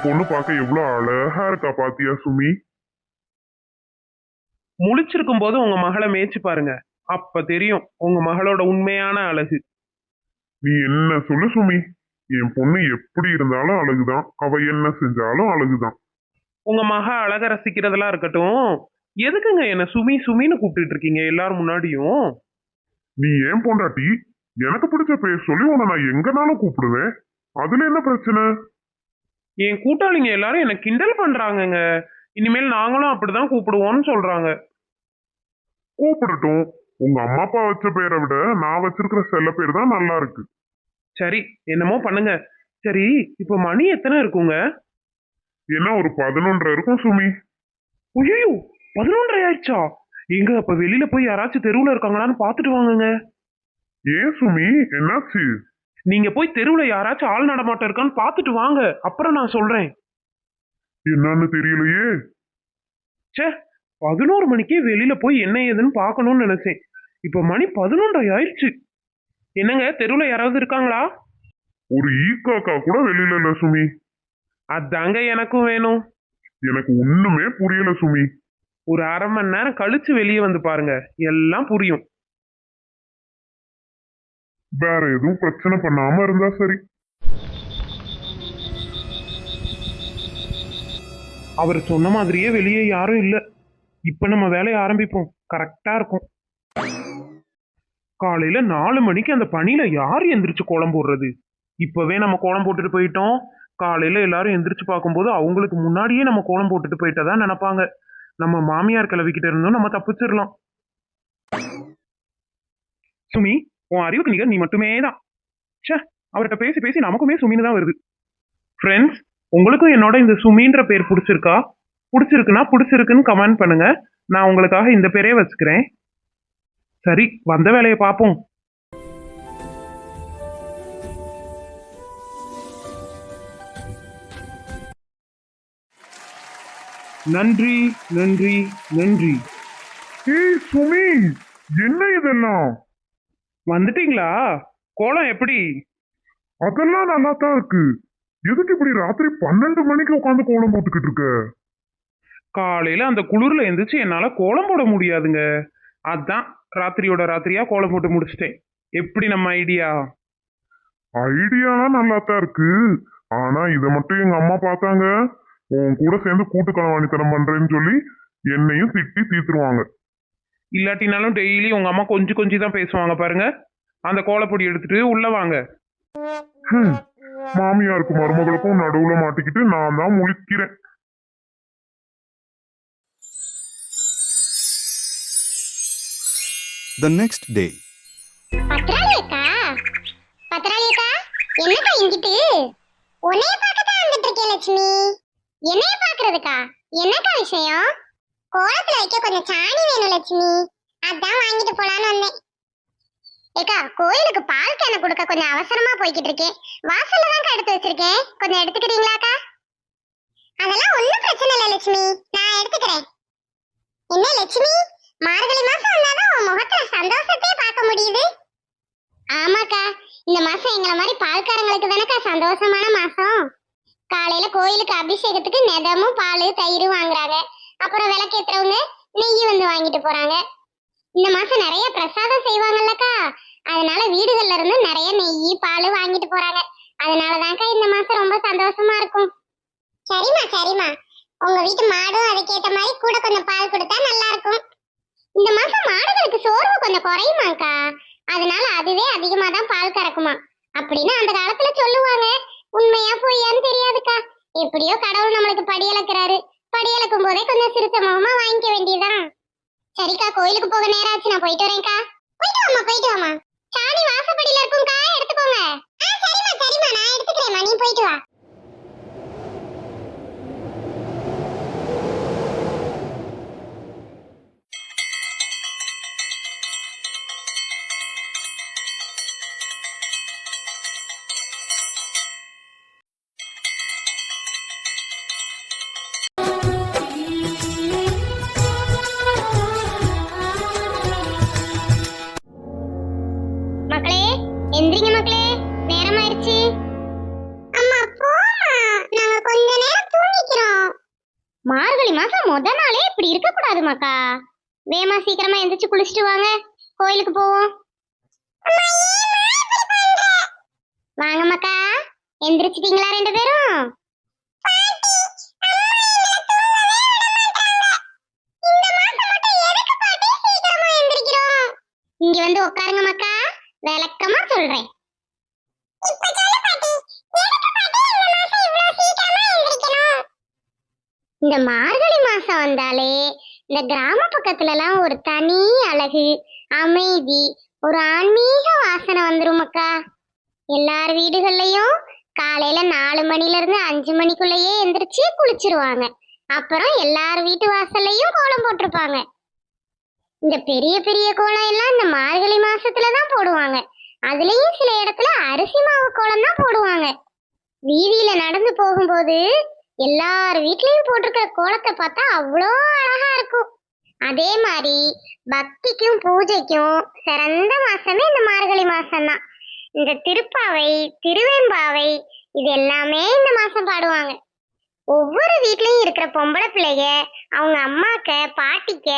என் பொண்ணு பார்க்க எவ்வளவு அழகா இருக்கா பாத்தியா சுமி? முழிச்சிருக்கும் போது உங்க மகளை மேய்ச்சி பாருங்க. அப்ப தெரியும் உங்க மகளோட உண்மையான அழகு. நீ என்ன சொல்லு சுமி? என் பொண்ணு எப்படி இருந்தாலும் அழகுதான். அவ என்ன செஞ்சாலும் அழகுதான். உங்க மக அழக ரசிக்கிறதெல்லாம் இருக்கட்டும். எதுக்குங்க என்ன சுமி சுமின்னு கூப்பிட்டுட்டு இருக்கீங்க எல்லாரும் முன்னாடியும்? நீ ஏன் பொண்டாட்டி? எனக்கு பிடிச்ச பேர் சொல்லி உன்னை நான் எங்கனாலும் கூப்பிடுவேன். அதுல என்ன பிரச்சனை? என் கூட்டாளிங்க எல்லாரும் என்ன கிண்டல் பண்றாங்கங்க. இனிமேல் நாங்களும் அப்படிதான் கூப்பிடுவோம்னு சொல்றாங்க. கூப்பிடட்டும். உங்க அம்மா அப்பா வச்ச பேரை விட நான் வச்சிருக்கிற செல்ல பேர் தான் நல்லா இருக்கு. சரி என்னமோ பண்ணுங்க. சரி இப்போ மணி எத்தனை இருக்குங்க? என்ன ஒரு பதினொன்றரை இருக்கும் சுமி. ஐயோ பதினொன்றரை ஆயிடுச்சா? எங்க அப்ப வெளியில போய் யாராச்சும் தெருவுல இருக்காங்களான்னு பாத்துட்டு வாங்குங்க. ஏன் சுமி? என்னாச்சு? நீங்க போய் தெருவுல யாராச்சும் ஆள் நடமாட்டம் இருக்கான்னு பாத்துட்டு வாங்க. அப்புறம் நான் சொல்றேன். என்னன்னு தெரியலையே. ச்சே பதினோரு மணிக்கே வெளியில போய் என்ன ஏதுன்னு பார்க்கணும்னு நினைச்சேன். இப்ப மணி பதினொன்றரை ஆயிடுச்சு. என்னங்க தெருவுல யாராவது இருக்காங்களா? ஒரு ஈக்காக்கா கூட வெளியில இல்ல சுமி. அதாங்க எனக்கும் வேணும். எனக்கு ஒண்ணுமே புரியல சுமி. ஒரு அரை மணி நேரம் கழிச்சு வெளியே வந்து பாருங்க. எல்லாம் புரியும். வேற எதுவும் பிரச்சனை பண்ணாம இருந்தா சரி. அவர் சொன்ன மாதிரியே வெளியே யாரும் இல்ல. இப்ப நம்ம வேலையை ஆரம்பிப்போம். கரெக்டா இருக்கும். காலையில நாலு மணிக்கு அந்த பனியில யார் எந்திரிச்சு கோலம் போடுறது? இப்பவே நம்ம கோலம் போட்டுட்டு போயிட்டோம். காலையில எல்லாரும் எந்திரிச்சு பார்க்கும்போது அவங்களுக்கு முன்னாடியே நம்ம கோலம் போட்டுட்டு போயிட்டதா நினைப்பாங்க. நம்ம மாமியார் கிளவிக்கிட்ட இருந்தும் நம்ம தப்பிச்சிடலாம். சுமி உன் அறிவுக்கு நிகர் நீ மட்டுமே தான். சே அவர்கிட்ட பேசி பேசி நமக்குமே சுமின்னு தான் வருது. ஃப்ரெண்ட்ஸ் உங்களுக்கும் என்னோட இந்த சுமின்ற பேர் பிடிச்சிருக்கா? பிடிச்சிருக்குன்னா பிடிச்சிருக்குன்னு கமெண்ட் பண்ணுங்க. நான் உங்களுக்காக இந்த பேரே வச்சுக்கிறேன். சரி வந்த வேலையை பார்ப்போம். நன்றி நன்றி நன்றி. ஏய் சுமி என்ன இதெல்லாம்? வந்துட்டீங்களா? கோலம் எப்படி? அதெல்லாம் நல்லா தான் இருக்கு. எதுக்கு இப்படி ராத்திரி பன்னெண்டு மணிக்கு உட்காந்து கோலம் போட்டுக்கிட்டு இருக்க? காலையில அந்த குளிர்ல எந்திரிச்சு என்னால கோலம் போட முடியாதுங்க. அதான் ராத்திரியோட ராத்திரியா கோலம் போட்டு முடிச்சிட்டேன். எப்படி நம்ம ஐடியா? ஐடியாலாம் நல்லா தான் இருக்கு. ஆனா இதை மட்டும் எங்க அம்மா பார்த்தாங்க. உன் கூட சேர்ந்து கூட்டு களவாணித்தனம் பண்றேன்னு சொல்லி என்னையும் திட்டி தீத்துருவாங்க இல்லாட்டினாலும் டெய்லி உங்க அம்மா கொஞ்சம் கொஞ்சம் தான் பேசுவாங்க பாருங்க. அந்த கோலப்பொடி எடுத்துட்டு உள்ள வாங்க. ஹம், மாமியாருக்கும் மருமகளுக்கும் நடுவுல மாட்டிக்கிட்டு நான் தான் முழிக்கிறேன். The next day. பத்ராளி அக்கா என்னக்கா இங்கிட்டு? உன்னைய பார்க்கத்தான் வந்துட்டு இருக்கேன் லட்சுமி. என்னைய பாக்குறதுக்கா என்னக்கா விஷயம்? கோலத்துல வைக்க கொஞ்சம் சாணி வேணும் லட்சுமி. அதான் வாங்கிட்டு போலான்னு வந்தேன். ஏக்கா கோயிலுக்கு பால் கேனை கொடுக்க கொஞ்சம் அவசரமா போய்கிட்டு இருக்கேன் வாசல்ல தான் எடுத்து வச்சிருக்கேன். கொஞ்சம் எடுத்துக்கிறீங்களாக்கா அதெல்லாம் ஒண்ணும் பிரச்சனை இல்லை லட்சுமி. நான் எடுத்துக்கிறேன். என்ன லட்சுமி? மார்கழி மாசம் வந்தாதான் உன் முகத்துல சந்தோஷத்தையே பார்க்க முடியுது. ஆமாக்கா இந்த மாசம் எங்களை மாதிரி பால்காரங்களுக்கு தானக்கா சந்தோஷமான மாசம். காலையில கோயிலுக்கு அபிஷேகத்துக்கு நெதமும் பால் தயிரும் வாங்குறாங்க. அப்புறம் விளக்கேத்துறவங்க நெய் வந்து வாங்கிட்டு போறாங்க. இந்த மாசம் நிறைய பிரசாதம் செய்வாங்கல்லக்கா. அதனால வீடுகள்ல இருந்து நிறைய நெய் பால் வாங்கிட்டு போறாங்க. அதனாலதான்க்கா இந்த மாசம் ரொம்ப சந்தோஷமா இருக்கும். சரிம்மா சரிம்மா. உங்க வீட்டு மாடும் அதுக்கேத்த மாதிரி கூட கொஞ்சம் பால் கொடுத்தா நல்லா இருக்கும். இந்த மாசம் மாடுகளுக்கு சோர்வு கொஞ்சம் குறையுமாக்கா? அதனால அதுவே அதிகமா தான் பால் கறக்குமா? அப்படின்னு அந்த காலத்துல சொல்லுவாங்க. உண்மையா பொய்யான்னு தெரியாதுக்கா. எப்படியோ கடவுள் நம்மளுக்கு படி இழக்கிறாரு படி போதே கொஞ்சம் சிரிச்ச முகமா வாங்கிக்க வேண்டியதுதான். சரிக்கா கோயிலுக்கு போக நேரம் ஆச்சு நான் போயிட்டு வரேன்க்கா. போயிட்டு வாமா போயிட்டு வாமா சாணி வாசப்படியில இருக்கும்க்கா. எடுத்துக்கோங்க. ஆ சரிம்மா சரிம்மா. நான் எடுத்துக்கிறேன் நீ போயிட்டு வா. எந்திரிங்க மக்களே நேரமாயிருச்சு. அம்மா போமா நாங்க கொஞ்ச நேரம் தூங்கிக்கிறோம். மார்கழி மாசம் முத நாளே இப்படி இருக்க கூடாது மக்கா. வேமா சீக்கிரமா எந்திரிச்சு குளிச்சுட்டு வாங்க. கோயிலுக்கு போவோம். வாங்க மக்கா. எந்திரிச்சிட்டீங்களா ரெண்டு பேரும்? இந்த மார்கழி மாசம் வந்தாலே இந்த கிராம பக்கத்துல எல்லாம் ஒரு தனி அழகு அமைதி ஒரு ஆன்மீக வாசனை வந்துரும் அக்கா. எல்லார் வீடுகள்லயும் காலையில நாலு மணில இருந்து அஞ்சு மணிக்குள்ளேயே எந்திரிச்சு குளிச்சிருவாங்க. அப்புறம் எல்லார் வீட்டு வாசல்லையும் கோலம் போட்டிருப்பாங்க. இந்த பெரிய பெரிய கோலம் எல்லாம் இந்த மார்கழி மாசத்துல தான் போடுவாங்க. அதுலயும் சில இடத்துல அரிசி மாவு கோலம் தான் போடுவாங்க. வீதியில நடந்து போகும்போது எல்லார் வீட்லயும் போட்டிருக்கிற கோலத்தை பார்த்தா அவ்வளோ அழகா இருக்கும். அதே மாதிரி பக்திக்கும் பூஜைக்கும் சிறந்த மாசமே இந்த மார்கழி மாசம்தான். இந்த திருப்பாவை திருவெம்பாவை இது எல்லாமே இந்த மாசம் பாடுவாங்க. ஒவ்வொரு வீட்லயும் இருக்கிற பொம்பளை பிள்ளைக அவங்க அம்மாக்க பாட்டிக்க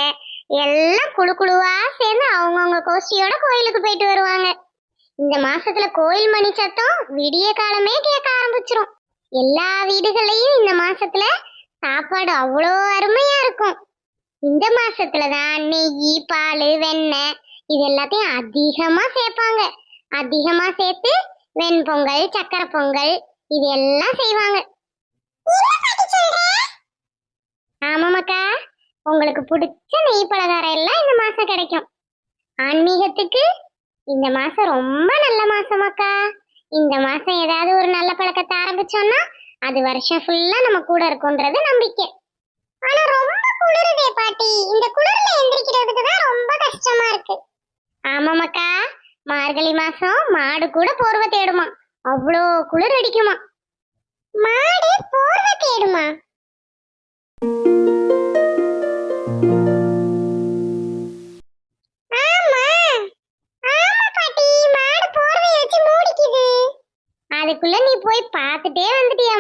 எல்லாம் குழு குழுவா சேர்ந்து அவங்கவுங்க கோஷ்டியோட கோயிலுக்கு போயிட்டு வருவாங்க. இந்த மாசத்துல கோயில் மணி சத்தம் விடிய காலமே கேட்க ஆரம்பிச்சிரும். எல்லா வீடுகளையும் இந்த மாசத்துல சாப்பாடு அவ்வளோ அருமையா இருக்கும். இந்த மாசத்துல தான் நெய் பால் வெண்ணெய் இது எல்லாத்தையும் அதிகமா சேர்ப்பாங்க. அதிகமா சேர்த்து வெண்பொங்கல் சக்கரை பொங்கல் இது எல்லாம் செய்வாங்க. ஆமாமாக்கா உங்களுக்கு பிடிச்ச நெய் பலகாரம் எல்லாம் இந்த மாசம் கிடைக்கும். ஆன்மீகத்துக்கு இந்த மாசம் ரொம்ப நல்ல மாசமாக்கா. இந்த மாசம் ஏதாவது ஒரு நல்ல பழக்கத்தை ஆரம்பிச்சோம்னா அது வருஷம் ஃபுல்லா நம்ம கூட இருக்கும்ன்றது நம்பிக்கை. ஆனா ரொம்ப குளிருதே பாட்டி. இந்த குளிர்ல எந்திரிக்கிறதுக்கு தான் ரொம்ப கஷ்டமா இருக்கு. ஆமாமாக்கா. மார்கழி மாசம் மாடு கூட போர்வை தேடுமா. அவ்வளோ குளிர் அடிக்குமா. மாடு போர்வை தேடுமா. அதுக்குள்ள நீ போய் பார்த்துட்டே வந்துட்டியா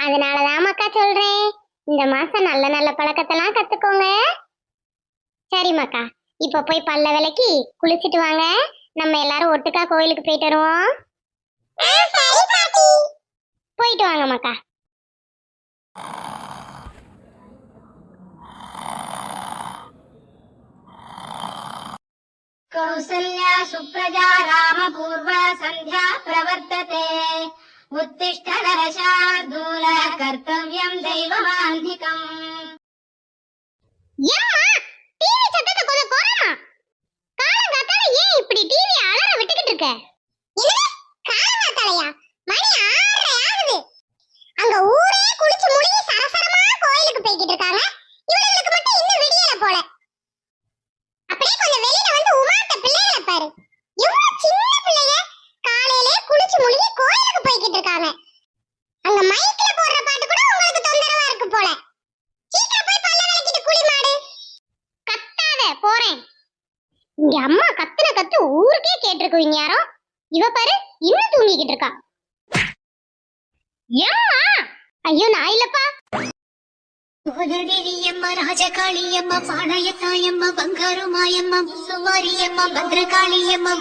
அதனாலதாமாக்கா சொல்றேன். இந்த மாசம் நல்ல நல்ல பழக்கத்தெல்லாம் கத்துக்கோங்க. சரிம்மாக்கா இப்ப போய் பல்ல விலைக்கு குளிச்சிட்டு வாங்க. நம்ம எல்லாரும் ஒட்டுக்கா கோயிலுக்கு போயிட்டு வருவோம். போயிட்டு வாங்கம்மாக்கா மக்கா कौसल्या सुप्रजा रामपूर्वा सन्ध्या प्रवर्तते उत्तिष्ठ नरशार्दूल कर्तव्यम् दैवमान्धिकम् ஏம்மா டிவி சத்தத்தை கொஞ்சம் குறைமா காலங்காத்தால ஏன் இப்படி டிவி அலற விட்டுக்கிட்டு இருக்க என்னது காலங்காத்தாலயா மணி ஆறரை ஆகுது அங்க ஊரே குளிச்சு முடிஞ்சு சரசரமா கோயிலுக்கு போய்கிட்டு இருக்காங்க இவங்களுக்கு மட்டும் இன்னும் விடியல போல அப்படியே கொஞ்சம் வெளியில வந்து பிள்ளைகளை பாரு. எவ்வளவு சின்ன பிள்ளைங்க காலையிலே குளிச்சு முழுகி கோயிலுக்கு போய்கிட்டு இருக்காங்க. அங்க மைக்ல போடுற பாட்டு கூட உங்களுக்கு தொந்தரவா இருக்கு போல. சீக்கிரம் போய் பல்ல விளக்கிட்டு குளி மாடு. கத்தாத போறேன். இங்க அம்மா கத்துன கத்து ஊருக்கே கேட்டிருக்குவீங்க யாரோ? இவ பாரு இன்னும் தூங்கிக்கிட்டு இருக்கா. ஏம்மா? ஐயோ நான் இல்லப்பா. கோலடியம்மா ராஜகாளியம்மா பாணயத்தாயம்மா பங்காரு மாயம்மா முசுவாரியம்மா பத்ரகாளியம்மா